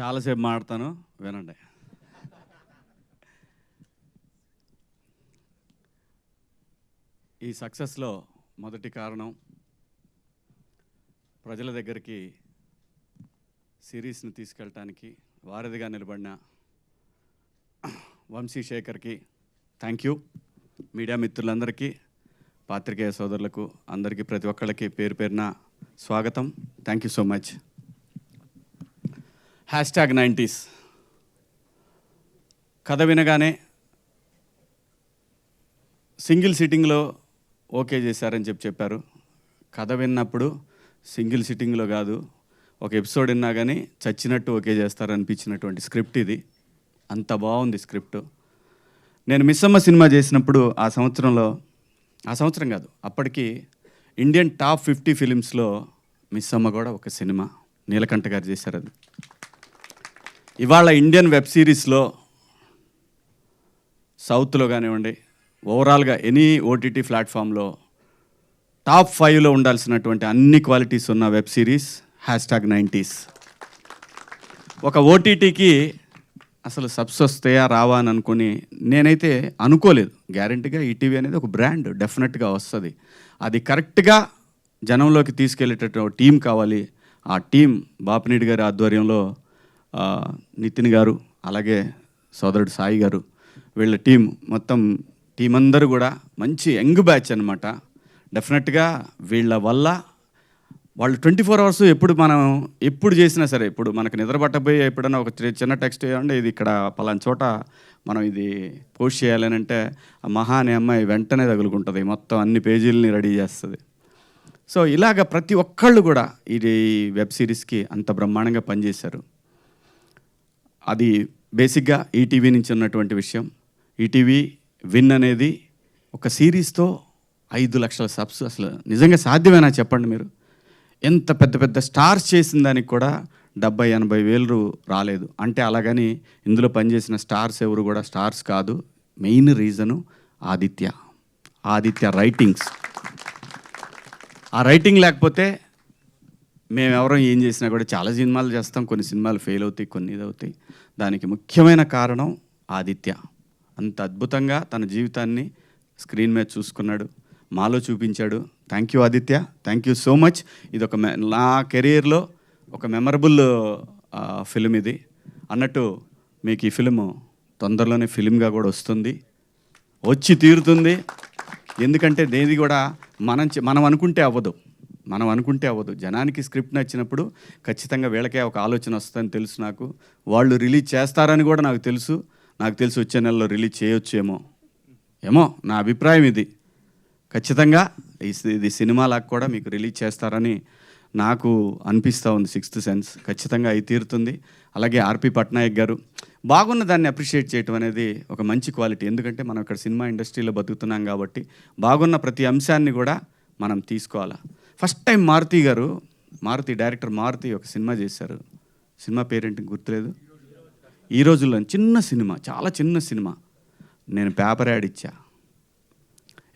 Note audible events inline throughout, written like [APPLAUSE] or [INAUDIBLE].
చాలాసేపు మాడతాను వినండి. ఈ సక్సెస్లో మొదటి కారణం ప్రజల దగ్గరికి సిరీస్ని తీసుకెళ్ళటానికి వారధిగా నిలబడిన వంశీ శేఖర్కి థ్యాంక్ యూ మీడియా మిత్రులందరికీ పాత్రికేయ సోదరులకు అందరికీ ప్రతి ఒక్కళ్ళకి పేరు పేరున స్వాగతం. Thank you so much hashtag nineties కథ వినగానే సింగిల్ సిట్టింగ్లో ఓకే చేశారని చెప్పి చెప్పారు. కథ విన్నప్పుడు సింగిల్ సిట్టింగ్లో కాదు ఒక ఎపిసోడ్ విన్నా కానీ చచ్చినట్టు ఓకే చేస్తారు అనిపించినటువంటి స్క్రిప్ట్ ఇది. అంత బాగుంది స్క్రిప్ట్ నేను మిస్సమ్మ సినిమా చేసినప్పుడు ఆ సంవత్సరంలో ఆ సంవత్సరం కాదు అప్పటికి ఇండియన్ టాప్ ఫిఫ్టీ ఫిలిమ్స్లో మిస్సమ్మ కూడా ఒక సినిమా నీలకంఠ గారు చేశారు అది ఇవాళ ఇండియన్ వెబ్ సిరీస్లో సౌత్లో కానివ్వండి ఓవరాల్గా ఎనీ ఓటీటీ ప్లాట్ఫామ్లో టాప్ ఫైవ్లో ఉండాల్సినటువంటి అన్ని క్వాలిటీస్ ఉన్న web series hash tag nineties. ఒక ఓటీటీకి అసలు సబ్స్ వస్తాయా రావా అని అనుకుని నేనైతే అనుకోలేదు. గ్యారంటీగా ఈటీవీ అనేది ఒక బ్రాండ్ డెఫినెట్గా వస్తుంది. అది కరెక్ట్గా జనంలోకి తీసుకెళ్ళేటటువంటి టీం కావాలి. ఆ టీం బాపినీడి గారి ఆధ్వర్యంలో నితిన్ గారు అలాగే సోదరుడు సాయి గారు వీళ్ళ టీం మొత్తం టీం అందరూ కూడా మంచి యంగ్ బ్యాచ్ అనమాట డెఫినెట్గా వీళ్ళ వల్ల వాళ్ళు ట్వంటీ ఫోర్ అవర్స్ ఎప్పుడు మనం ఎప్పుడు చేసినా సరే ఇప్పుడు మనకు నిద్రపట్టబోయి ఎప్పుడైనా ఒక చిన్న టెక్స్ట్ చేయండి ఇది ఇక్కడ పలానా చోట మనం ఇది పోస్ట్ చేయాలని అంటే ఆ మహా అనే అమ్మాయి వెంటనే తగులుకుంటుంది మొత్తం అన్ని పేజీలని రెడీ చేస్తుంది. సో ఇలాగ ప్రతి ఒక్కళ్ళు కూడా ఇది వెబ్ సిరీస్కి అంత బ్రహ్మాండంగా పనిచేశారు. అది బేసిక్గా ఈటీవీ నుంచి ఉన్నటువంటి విషయం. ఈటీవీ విన్ అనేది ఒక సిరీస్తో ఐదు లక్షల సబ్స్ అసలు నిజంగా సాధ్యమేనా చెప్పండి మీరు? ఎంత పెద్ద పెద్ద స్టార్స్ చేసిన దానికి కూడా డెబ్బై ఎనభై వేలు రాలేదు. అంటే అలాగని ఇందులో పనిచేసిన స్టార్స్ ఎవరు కూడా స్టార్స్ కాదు. Main reason Aditya. Aditya writings. ఆ రైటింగ్ లేకపోతే మేము ఏం చేసినా కూడా చాలా సినిమాలు చేస్తాం. కొన్ని సినిమాలు ఫెయిల్ అవుతాయి కొన్ని ఇది అవుతాయి. దానికి ముఖ్యమైన కారణం ఆదిత్య. అంత అద్భుతంగా తన జీవితాన్ని స్క్రీన్ మీద చూసుకున్నాడు మాలో చూపించాడు. Thank you Aditya. Thank you so much ఇది ఒక మె- నా కెరీర్లో ఒక మెమరబుల్ ఫిలిం ఇది. అన్నట్టు మీకు ఈ ఫిలిం తొందరలోనే ఫిలింగా కూడా వస్తుంది. వచ్చి తీరుతుంది. ఎందుకంటే దేది కూడా మనం చే- మనం అనుకుంటే అవ్వదు. మనం అనుకుంటే అవ్వదు. జనానికి స్క్రిప్ట్ నచ్చినప్పుడు ఖచ్చితంగా వీళ్ళకే ఒక ఆలోచన వస్తుందని తెలుసు నాకు. వాళ్ళు రిలీజ్ చేస్తారని కూడా నాకు తెలుసు. నాకు తెలిసి వచ్చే నెలలో రిలీజ్ చేయొచ్చేమో ఏమో. నా అభిప్రాయం ఇది. ఖచ్చితంగా ఈ సి- ఇది సినిమాలకు కూడా మీకు రిలీజ్ చేస్తారని నాకు అనిపిస్తూ ఉంది సిక్స్త్ సెన్స్. ఖచ్చితంగా అయి తీరుతుంది. అలాగే ఆర్పి పట్నాయక్ గారు. బాగున్న దాన్ని అప్రిషియేట్ చేయటం అనేది ఒక మంచి క్వాలిటీ. ఎందుకంటే మనం ఇక్కడ సినిమా ఇండస్ట్రీలో బతుకుతున్నాం కాబట్టి బాగున్న ప్రతి అంశాన్ని కూడా మనం తీసుకోవాలా. ఫస్ట్ టైం మారుతి గారు మారుతి డైరెక్టర్ మారుతి ఒక సినిమా చేశారు. సినిమా పేరేంటి గుర్తులేదు? ఈ రోజుల్లో చిన్న సినిమా చాలా చిన్న సినిమా. నేను పేపర్ యాడ్ ఇచ్చా.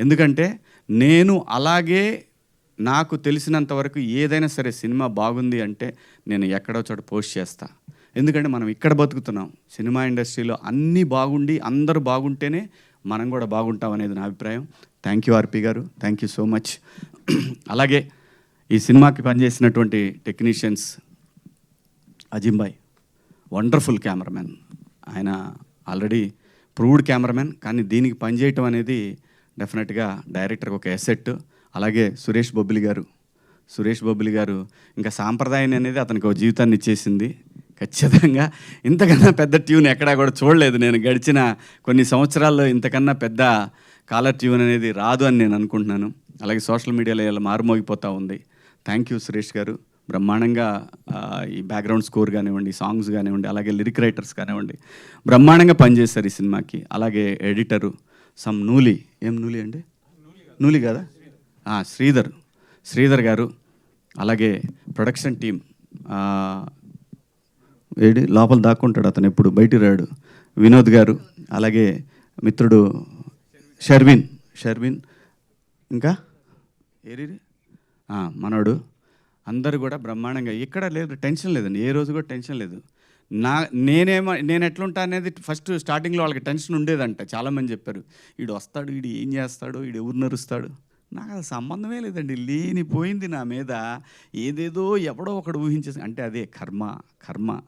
ఎందుకంటే నేను అలాగే నాకు తెలిసినంత వరకు ఏదైనా సరే సినిమా బాగుంది అంటే నేను ఎక్కడో చోట పోస్ట్ చేస్తా. ఎందుకంటే మనం ఇక్కడ బతుకుతున్నాం. సినిమా ఇండస్ట్రీలో అన్నీ బాగుండి అందరూ బాగుంటేనే మనం కూడా బాగుంటాం అనేది నా అభిప్రాయం. థ్యాంక్ యూ ఆర్పి గారు. థ్యాంక్ యూ సో మచ్ అలాగే ఈ సినిమాకి పనిచేసినటువంటి టెక్నీషియన్స్ అజింబాయ్ వండర్ఫుల్ కెమెరామెన్. ఆయన ఆల్రెడీ ప్రూవ్డ్ కెమెరామెన్ కానీ దీనికి పనిచేయటం అనేది డెఫినెట్గా డైరెక్టర్కి ఒక ఎసెట్. అలాగే సురేష్ బొబ్బిలి గారు సురేష్ బొబ్బిలి గారు ఇంకా సాంప్రదాయం అనేది అతనికి ఒక జీవితాన్ని ఇచ్చేసింది. ఖచ్చితంగా. ఇంతకన్నా పెద్ద ట్యూన్ ఎక్కడా కూడా చూడలేదు నేను. గడిచిన కొన్ని సంవత్సరాల్లో ఇంతకన్నా పెద్ద కాలర్ ట్యూన్ అనేది రాదు అని నేను అనుకుంటున్నాను. అలాగే సోషల్ మీడియాలో ఇలా మారుమోగిపోతూ ఉంది. థ్యాంక్ యూ సురేష్ గారు. బ్రహ్మాండంగా ఈ బ్యాక్గ్రౌండ్ స్కోర్ కానివ్వండి సాంగ్స్ కానివ్వండి అలాగే లిరిక్ రైటర్స్ కానివ్వండి బ్రహ్మాండంగా పనిచేశారు ఈ సినిమాకి. అలాగే ఎడిటరు సమ్ నూలి. ఏం నూలి అండి? నూలి కదా? శ్రీధర్. శ్రీధర్ గారు. అలాగే ప్రొడక్షన్ టీం ఏడి లోపల దాక్కుంటాడు అతను ఎప్పుడు బయటికి రాడు. వినోద్ గారు అలాగే మిత్రుడు షర్విన్ షర్విన్ ఇంకా? ఏరి మనోడు. అందరు కూడా బ్రహ్మాండంగా ఎక్కడ లేదు టెన్షన్ లేదండి. ఏ రోజు కూడా టెన్షన్ లేదు. నా నేనేమో నేను ఎట్లుంటా అనేది ఫస్ట్ స్టార్టింగ్లో వాళ్ళకి టెన్షన్ ఉండేదంట. చాలామంది చెప్పారు వీడు వస్తాడు వీడు ఏం చేస్తాడు వీడు ఎవరు నరుస్తాడు? నాకు అది సంబంధమే లేదండి. లేనిపోయింది నా మీద. ఏదేదో ఎవడో ఒకడు ఊహించేసి అంటే అదే కర్మ కర్మ.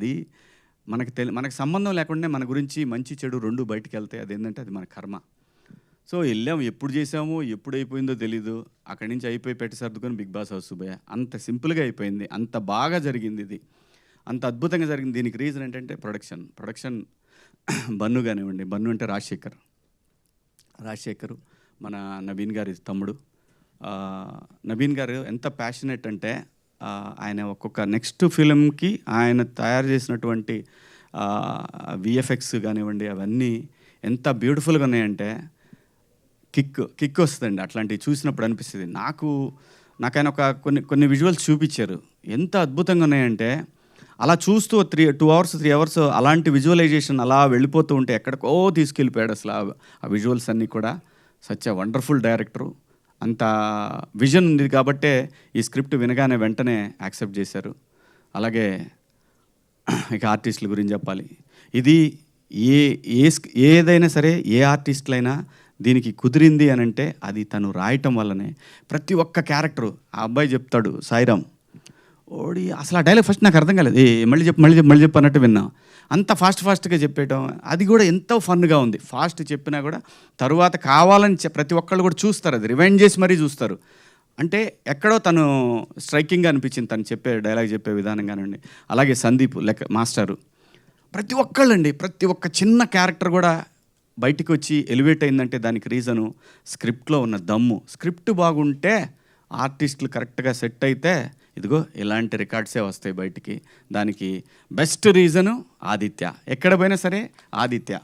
అది మనకు తెలి మనకు సంబంధం లేకుండా మన గురించి మంచి చెడు రెండు బయటికి వెళ్తాయి అదేంటంటే అది మన కర్మ. సో వెళ్ళాము ఎప్పుడు చేసాము ఎప్పుడు అయిపోయిందో తెలీదు. అక్కడి నుంచి అయిపోయి పెట్టి సర్దుకొని బిగ్ బాస్ హౌస్ సుబ్బయ్య అంత సింపుల్గా అయిపోయింది. అంత బాగా జరిగింది ఇది. అంత అద్భుతంగా జరిగింది. దీనికి రీజన్ ఏంటంటే ప్రొడక్షన్. ప్రొడక్షన్ [CLEARS THROAT] బన్ను కానివ్వండి. బన్ను అంటే రాజశేఖర్. రాజశేఖర్ మన నవీన్ గారి తమ్ముడు. నవీన్ గారు ఎంత ప్యాషనెట్ అంటే ఆయన ఒక్కొక్క నెక్స్ట్ ఫిలింకి ఆయన తయారు చేసినటువంటి విఎఫ్ఎక్స్ కానివ్వండి అవన్నీ ఎంత బ్యూటిఫుల్గా ఉన్నాయంటే కిక్ కిక్ వస్తుందండి. అట్లాంటివి చూసినప్పుడు అనిపిస్తుంది. నాకు నాకైనా ఒక కొన్ని కొన్ని విజువల్స్ చూపించారు. ఎంత అద్భుతంగా ఉన్నాయంటే అలా చూస్తూ three two hours three hours అలాంటి విజువలైజేషన్ అలా వెళ్ళిపోతూ ఉంటే ఎక్కడికో తీసుకెళ్ళిపోయాడు అసలు ఆ- విజువల్స్ అన్నీ కూడా. Such wonderful director. అంత విజన్ ఉంది కాబట్టే ఈ స్క్రిప్ట్ వినగానే వెంటనే యాక్సెప్ట్ చేశారు. అలాగే ఇక ఆర్టిస్టుల గురించి చెప్పాలి. ఇది ఏ ఏ ఏదైనా సరే ఏ ఆర్టిస్టులైనా దీనికి కుదిరింది అని అంటే అది తను రాయటం వల్లనే ప్రతి ఒక్క క్యారెక్టరు ఆ అబ్బాయి చెప్తాడు సాయిరామ్ ఓడి అసలు ఆ డైలాగ్ ఫస్ట్ నాకు అర్థం కాలేదు. ఏ మళ్ళీ చెప్పు మళ్ళీ చెప్పు మళ్ళీ చెప్పు అన్నట్టు విన్నా. అంత ఫాస్ట్ ఫాస్ట్గా చెప్పేయటం అది కూడా ఎంతో ఫన్గా ఉంది. ఫాస్ట్ చెప్పినా కూడా తరువాత కావాలని చె- ప్రతి ఒక్కళ్ళు కూడా చూస్తారు. అది రివైండ్ చేసి మరీ చూస్తారు. అంటే ఎక్కడో తను స్ట్రైకింగ్గా అనిపించింది తను చెప్పే డైలాగ్ చెప్పే విధానం కానివ్వండి. అలాగే సందీప్ లెక్క మాస్టరు. ప్రతి ఒక్కళ్ళండి ప్రతి ఒక్క చిన్న క్యారెక్టర్ కూడా బయటికి వచ్చి ఎలివేట్ అయిందంటే దానికి రీజను స్క్రిప్ట్లో ఉన్న దమ్ము. స్క్రిప్ట్ బాగుంటే ఆర్టిస్టులు కరెక్ట్గా సెట్ అయితే ఇదిగో ఇలాంటి రికార్డ్సే వస్తాయి బయటికి. దానికి బెస్ట్ రీజను ఆదిత్య. ఎక్కడ పోయినా సరే ఆదిత్య.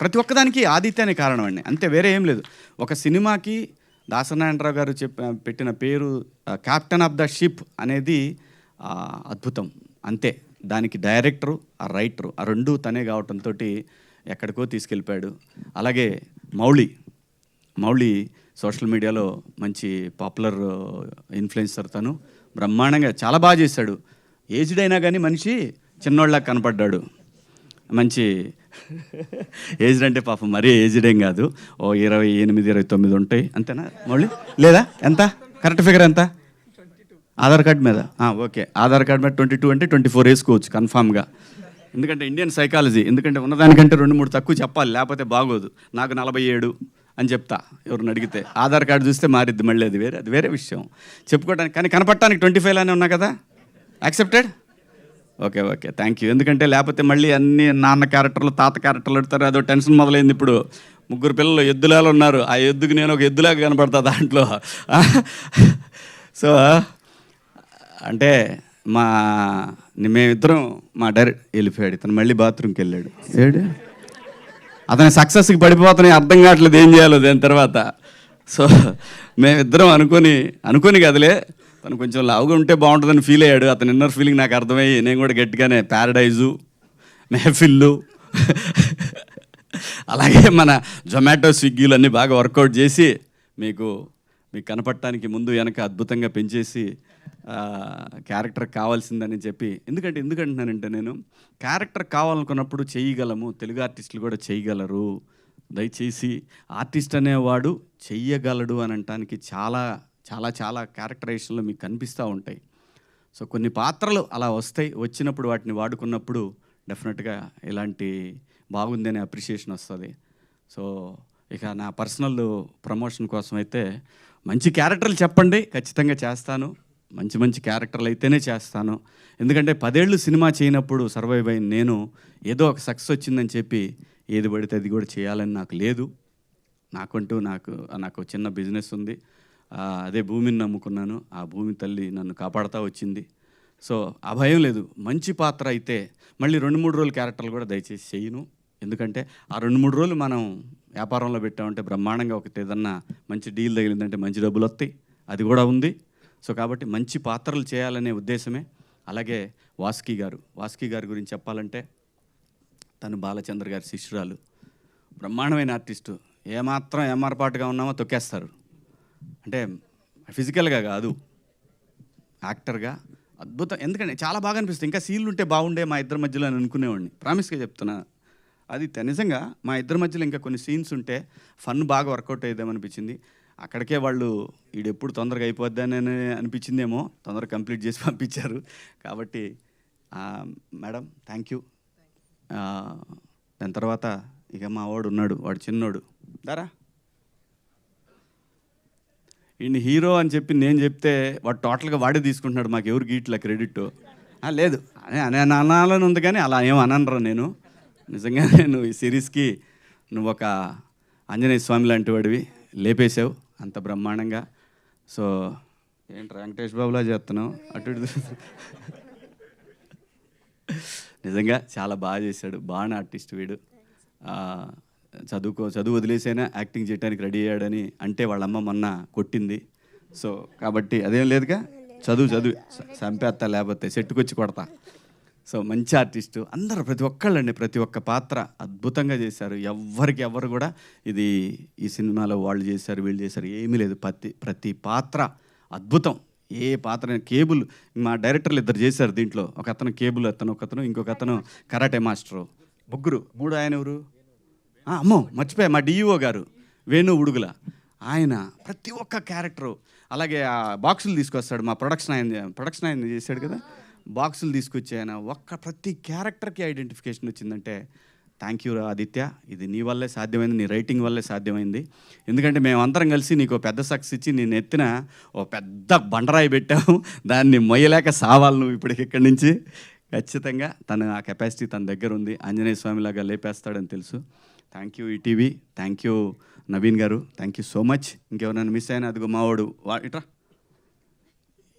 ప్రతి ఒక్కదానికి ఆదిత్య అనే కారణం అండి. అంతే వేరే ఏం లేదు. ఒక సినిమాకి దాసనారాయణరావు గారు చెప్ప పెట్టిన పేరు క్యాప్టెన్ ఆఫ్ ద షిప్ అనేది అద్భుతం. అంతే. దానికి డైరెక్టరు ఆ రైటరు ఆ రెండు తనే కావటంతో ఎక్కడికో తీసుకెళ్ళిపోయాడు. అలాగే మౌళి. మౌళి సోషల్ మీడియాలో మంచి పాపులర్ ఇన్ఫ్లుయెన్సర్ తను. బ్రహ్మాండంగా చాలా బాగా చేశాడు. ఏజ్డ్ అయినా కానీ మనిషి చిన్నోళ్ళ కనపడ్డాడు. మంచి ఏజ్డ్ అంటే పాపం మరీ ఏజ్డ్ ఏం కాదు. ఓ ఇరవై ఎనిమిది ఇరవై తొమ్మిది ఉంటాయి. అంతేనా? మళ్ళీ లేదా? ఎంత? కరెక్ట్ ఫిగర్ ఎంత? ఆధార్ కార్డ్ మీద. ఓకే. ఆధార్ కార్డ్ మీద ట్వంటీ టూ అంటే ట్వంటీ ఫోర్ వేసుకోవచ్చు కన్ఫామ్గా. ఎందుకంటే ఇండియన్ సైకాలజీ ఎందుకంటే ఉన్నదానికంటే రెండు మూడు తక్కువ చెప్పాలి లేకపోతే బాగోదు. నాకు నలభై ఏడు. అని చెప్తా ఎవరిని అడిగితే. ఆధార్ కార్డు చూస్తే మారిద్ది మళ్ళీ అది వేరే అది వేరే విషయం. చెప్పుకోవడానికి కానీ కనపడటానికి ట్వంటీ ఫైవ్ లానే ఉన్నా కదా? Accepted okay okay. Thank you ఎందుకంటే లేకపోతే మళ్ళీ అన్ని నాన్న క్యారెక్టర్లు తాత క్యారెక్టర్లు పెడతారు అదో టెన్షన్ మొదలైంది ఇప్పుడు. ముగ్గురు పిల్లలు ఎద్దులాలు ఉన్నారు. ఆ ఎద్దుకి నేను ఒక ఎద్దులాగా కనపడతా దాంట్లో. సో అంటే మా మేమిద్దరం మా డైరెక్ట్ వెళ్ళిపోయాడు. ఇతను మళ్ళీ బాత్రూమ్కి వెళ్ళాడు. ఏడు? అతని సక్సెస్కి పడిపోతున్నాయి అర్థం కావట్లేదు ఏం చేయాలో దాని తర్వాత. సో మేమిద్దరం అనుకొని అనుకుని కదలే తను కొంచెం లావుగా ఉంటే బాగుంటుందని ఫీల్ అయ్యాడు. అతని ఇన్నర్ ఫీలింగ్ నాకు అర్థమయ్యి నేను కూడా గట్టిగానే ప్యారడైజు మెహఫిల్లు అలాగే మన జొమాటో స్విగ్గీలు అన్నీ బాగా వర్కౌట్ చేసి మీకు మీకు కనపడటానికి ముందు వెనక అద్భుతంగా పెంచేసి క్యారెక్టర్ కావాల్సిందని చెప్పి ఎందుకంటే ఎందుకంటున్నానంటే నేను క్యారెక్టర్ కావాలనుకున్నప్పుడు చేయగలము తెలుగు ఆర్టిస్టులు కూడా చేయగలరు. దయచేసి ఆర్టిస్ట్ అనేవాడు చెయ్యగలడు అని అనటానికి చాలా చాలా చాలా క్యారెక్టరైజేషన్లు మీకు కనిపిస్తూ ఉంటాయి. సో కొన్ని పాత్రలు అలా వస్తాయి వచ్చినప్పుడు వాటిని వాడుకున్నప్పుడు డెఫినెట్గా ఇలాంటి బాగుంది అనే అప్రిషియేషన్ వస్తుంది. సో ఇక నా పర్సనల్ ప్రమోషన్ కోసం అయితే మంచి క్యారెక్టర్లు చెప్పండి ఖచ్చితంగా చేస్తాను. మంచి మంచి క్యారెక్టర్లు అయితేనే చేస్తాను. ఎందుకంటే పదేళ్ళు సినిమా చేయనప్పుడు సర్వైవ్ అయిన నేను ఏదో ఒక సక్సెస్ వచ్చిందని చెప్పి ఏది పడితే అది కూడా చేయాలని నాకు లేదు. నాకంటూ నాకు నాకు చిన్న బిజినెస్ ఉంది. అదే భూమిని నమ్ముకున్నాను. ఆ భూమి తల్లి నన్ను కాపాడుతూ వచ్చింది. సో ఆ భయం లేదు. మంచి పాత్ర అయితే మళ్ళీ రెండు మూడు రోజులు క్యారెక్టర్లు కూడా దయచేసి చేయను. ఎందుకంటే ఆ రెండు మూడు రోజులు మనం వ్యాపారంలో పెట్టామంటే బ్రహ్మాండంగా ఒకటి ఏదన్నా మంచి డీల్ తగిలిందంటే మంచి డబ్బులు వస్తాయి. అది కూడా ఉంది. సో కాబట్టి మంచి పాత్రలు చేయాలనే ఉద్దేశమే. అలాగే వాస్కి గారు. వాస్కి గారి గురించి చెప్పాలంటే తను బాలచంద్ర గారి శిష్యురాలు. బ్రహ్మాండమైన ఆర్టిస్టు. ఏమాత్రం ఏమారపాటుగా ఉన్నామో తొక్కేస్తారు. అంటే ఫిజికల్గా కాదు. యాక్టర్గా. అద్భుతం. ఎందుకంటే చాలా బాగా అనిపిస్తుంది. ఇంకా సీన్లు ఉంటే బాగుండే మా ఇద్దరి మధ్యలో అని అనుకునేవాడిని. ప్రామిస్గా చెప్తున్నా. అది నిజంగా మా ఇద్దరి మధ్యలో ఇంకా కొన్ని సీన్స్ ఉంటే ఫన్ బాగా వర్కౌట్ అయ్యేదేమనిపించింది. అక్కడికే వాళ్ళు ఈడు ఎప్పుడు తొందరగా అయిపోద్దని అనిపించిందేమో తొందరగా కంప్లీట్ చేసి [LAUGHS] పంపించారు. కాబట్టి మేడం థ్యాంక్ యూ దాని తర్వాత ఇక మా వాడు ఉన్నాడు వాడు చిన్నోడు. దారా? ఈయన హీరో అని చెప్పి నేను చెప్తే వాడు టోటల్గా వాడే తీసుకుంటున్నాడు మాకు ఎవరు గీట్ల క్రెడిట్. లేదు. అనే అనే అనాలని ఉంది కానీ అలా ఏం అననరా నేను. నిజంగా నేను ఈ సిరీస్కి నువ్వు ఒక ఆంజనేయ స్వామి లాంటి వాడివి. లేపేశావు. అంత బ్రహ్మాండంగా. సో ఏంటి వెంకటేష్ బాబులా చేస్తున్నావు? అటు ఇటు నిజంగా చాలా బాగా చేశాడు. బాగా ఆర్టిస్ట్ వీడు. చదువుకో చదువు వదిలేసైనా యాక్టింగ్ చేయడానికి రెడీ అయ్యాడని అంటే వాళ్ళమ్మ మొన్న కొట్టింది. సో కాబట్టి అదేం లేదుగా. చదువు చదువు. చంపేస్తా లేకపోతే సెట్టుకొచ్చి కొడతా. సో మంచి ఆర్టిస్టు. అందరు ప్రతి ఒక్కళ్ళండి ప్రతి ఒక్క పాత్ర అద్భుతంగా చేశారు. ఎవ్వరికి ఎవ్వరు కూడా ఇది ఈ సినిమాలో వాళ్ళు చేశారు వీళ్ళు చేశారు ఏమీ లేదు. ప్రతి ప్రతి పాత్ర అద్భుతం. ఏ పాత్ర కేబుల్ మా డైరెక్టర్లు ఇద్దరు చేశారు దీంట్లో. ఒక అతను కేబుల్ అతను ఒక అతను ఇంకొక అతను కరాటే మాస్టరు. ముగ్గురు. మూడు ఆయన ఎవరు? అమ్మో మర్చిపోయా. మా డిఈఓ గారు వేణు ఉడుగుల. ఆయన ప్రతి ఒక్క క్యారెక్టరు. అలాగే ఆ బాక్సులు తీసుకొస్తాడు మా ప్రొడక్షన్ ఆయన ప్రొడక్షన్ ఆయన చేశాడు కదా. బాక్సులు తీసుకొచ్చాయన. ఒక్క ప్రతి క్యారెక్టర్కి ఐడెంటిఫికేషన్ వచ్చిందంటే థ్యాంక్ యూ ఆదిత్య ఇది నీ వల్లే సాధ్యమైంది నీ రైటింగ్ వల్లే సాధ్యమైంది. ఎందుకంటే మేమందరం కలిసి నీకు పెద్ద సక్సెస్ ఇచ్చి నేను ఎత్తిన ఓ పెద్ద బండరాయి పెట్టాము దాన్ని మొయ్యలేక సావాలి నువ్వు ఇప్పటికి ఇక్కడి నుంచి. ఖచ్చితంగా తన ఆ కెపాసిటీ తన దగ్గర ఉంది. ఆంజనేయ స్వామిలాగా లేపేస్తాడని తెలుసు. Thank you ETV thank you Naveen garu thank you so much. ఇంకెవరైనా మిస్ అయినా అదిగో మావాడు వా ఇట్రా.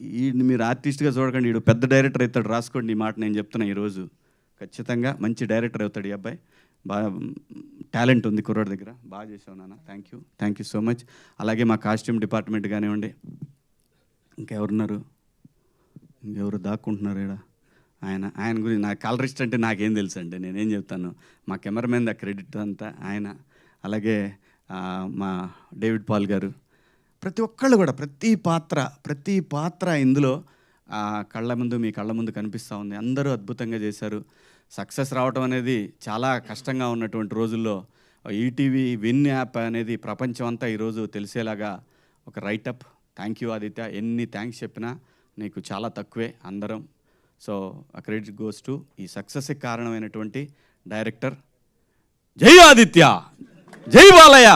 ఈయన్ని మీరు ఆర్టిస్ట్గా చూడకండి. ఈడు పెద్ద డైరెక్టర్ అవుతాడు. రాసుకోండి ఈ మాట నేను చెప్తున్నా ఈరోజు. ఖచ్చితంగా మంచి డైరెక్టర్ అవుతాడు ఈ అబ్బాయి. బాగా టాలెంట్ ఉంది కుర్రాడి దగ్గర. బాగా చేసావు నాన్న. Thank you. Thank you so much. అలాగే మా కాస్ట్యూమ్ డిపార్ట్మెంట్ కానివ్వండి. ఇంకెవరున్నారు? ఇంకెవరు దాక్కుంటున్నారు ఇక్కడ ఆయన ఆయన గురించి నా కలరిస్ట్ అంటే నాకేం తెలుసు అండి నేనేం చెప్తాను. మా కెమెరామెన్ ద క్రెడిట్ అంతా ఆయన. అలాగే మా డేవిడ్ పాల్ గారు. ప్రతి ఒక్కళ్ళు కూడా ప్రతి పాత్ర ప్రతి పాత్ర ఇందులో కళ్ళ ముందు మీ కళ్ళ ముందు కనిపిస్తూ ఉంది. అందరూ అద్భుతంగా చేశారు. సక్సెస్ రావడం అనేది చాలా కష్టంగా ఉన్నటువంటి రోజుల్లో ఈటీవీ విన్ యాప్ అనేది ప్రపంచం అంతా ఈరోజు తెలిసేలాగా ఒక రైటప్ థ్యాంక్ యూ ఆదిత్య. ఎన్ని థ్యాంక్స్ చెప్పినా నీకు చాలా తక్కువే అందరం. సో క్రెడిట్ గోస్ టు ఈ సక్సెస్కి కారణమైనటువంటి డైరెక్టర్ జై ఆదిత్య! జై బాలయ్య!